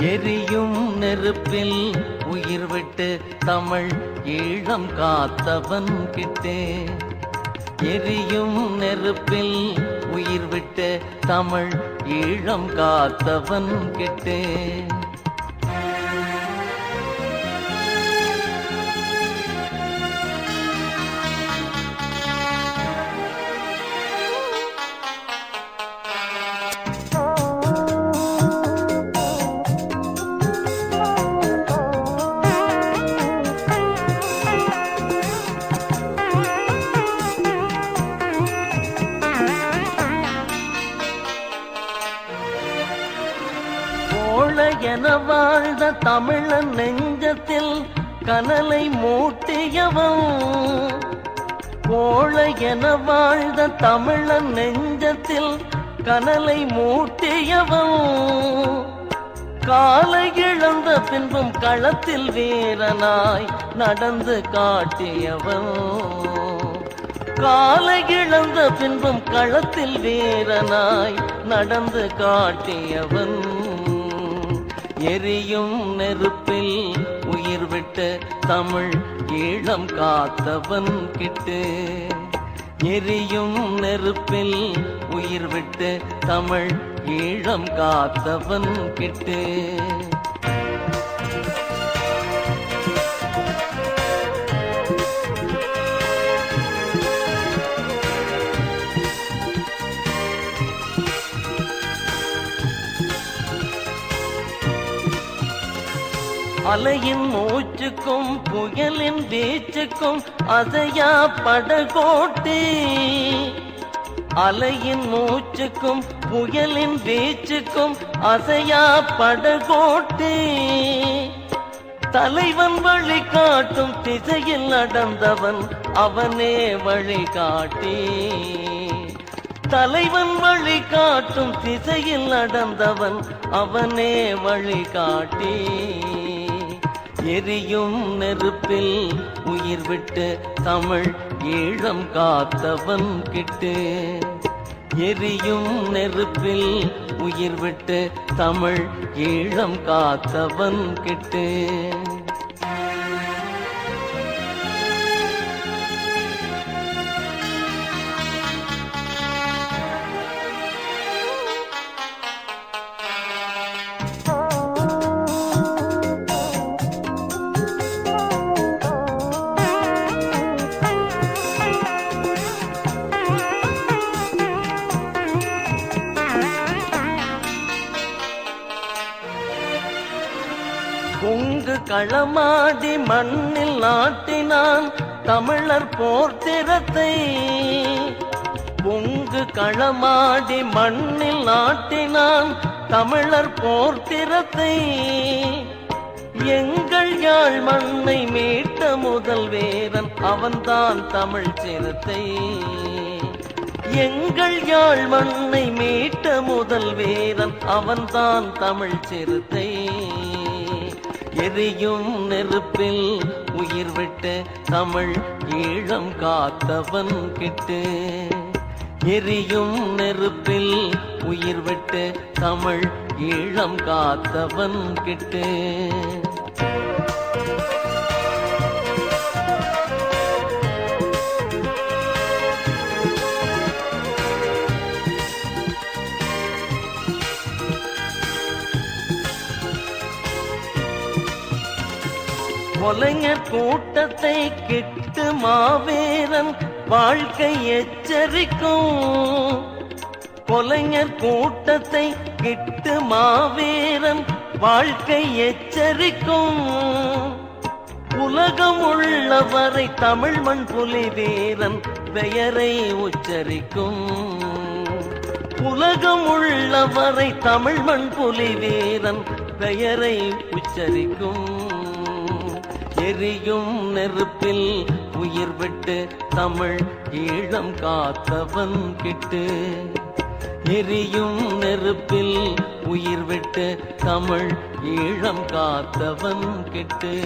எரியும் நெருப்பில் உயிர் விட்டு தமிழ் ஈழம் காத்தவன் கிட்டே. எரியும் நெருப்பில் உயிர் விட்டு தமிழ் ஈழம் காத்தவன் கிட்டே. கோழ என வாழ்ந்த தமிழன் நெஞ்சத்தில் கனலை மூட்டியவன். கோழ என வாழ்ந்த தமிழன் நெஞ்சத்தில் கனலை மூட்டியவன். காலை இழந்த பின்பும் களத்தில் வீரனாய் நடந்து காட்டியவன். காலை இழந்த பின்பும் களத்தில் வீரனாய் நடந்து காட்டியவன். எரியும் நெருப்பில் உயிர் விட்ட தமிழ் ஈழம் காத்தவன் கிட்டு. எரியும் நெருப்பில் உயிர் விட்டு தமிழ் ஈழம் காத்தவன் கிட்டு. அலையின் மூச்சுக்கும் புயலின் வீச்சுக்கும் அதையா படகோட்டி? அலையின் மூச்சுக்கும் புயலின் வீச்சுக்கும் அசையா படகோட்டி? தலைவன் வழி காட்டும் திசையில் நடந்தவன் அவனே வழிகாட்டி. தலைவன் வழி காட்டும் திசையில் நடந்தவன் அவனே வழிகாட்டி. காட்டி எரியும் நெருப்பில் உயிர் விட்டு தமிழ் ஈழம் காத்தவன் கிட்டு. எரியும் நெருப்பில் உயிர் விட்டு தமிழ் ஈழம் காத்தவன் கிட்டு. களமாடி மண்ணில் நாட்டினான் தமிழர் போர்த்திரத்தை பொங்கு களமாடி மண்ணில் நாட்டினான் தமிழர் போர்த்திரத்தை எங்கள் யாழ் மண்ணை மீட்ட முதல் வேரன் அவன்தான் தமிழ் சிறுத்தை எங்கள் யாழ் மண்ணை மீட்ட முதல் வீரன் அவன்தான் தமிழ் சிறுத்தை எரியும் நெருப்பில் உயிர் விட்டு தமிழ் ஈழம் காத்தவன் கிட்டு. எரியும் நெருப்பில் உயிர் விட்டு தமிழ் ஈழம் காத்தவன் கிட்டு. கொலைஞர் கூட்டத்தை கிட்டு மாவேரன் வாழ்க்கை எச்சரிக்கும். கொலைஞர் கூட்டத்தை கிட்டு மாவேரன் வாழ்க்கை எச்சரிக்கும். உலகம் உள்ளவரை தமிழ் மண் புலி வீரன் பெயரை உச்சரிக்கும். உலகம் உள்ளவரை தமிழ் மண் புலி வீரன் பெயரை உச்சரிக்கும். எரியும் நெருப்பில் உயிர் விட்டு தமிழ் ஈழம் காத்தவன் கிட்டு. எரியும் நெருப்பில் உயிர் விட்டு தமிழ் ஈழம் காத்தவன் கிட்டு.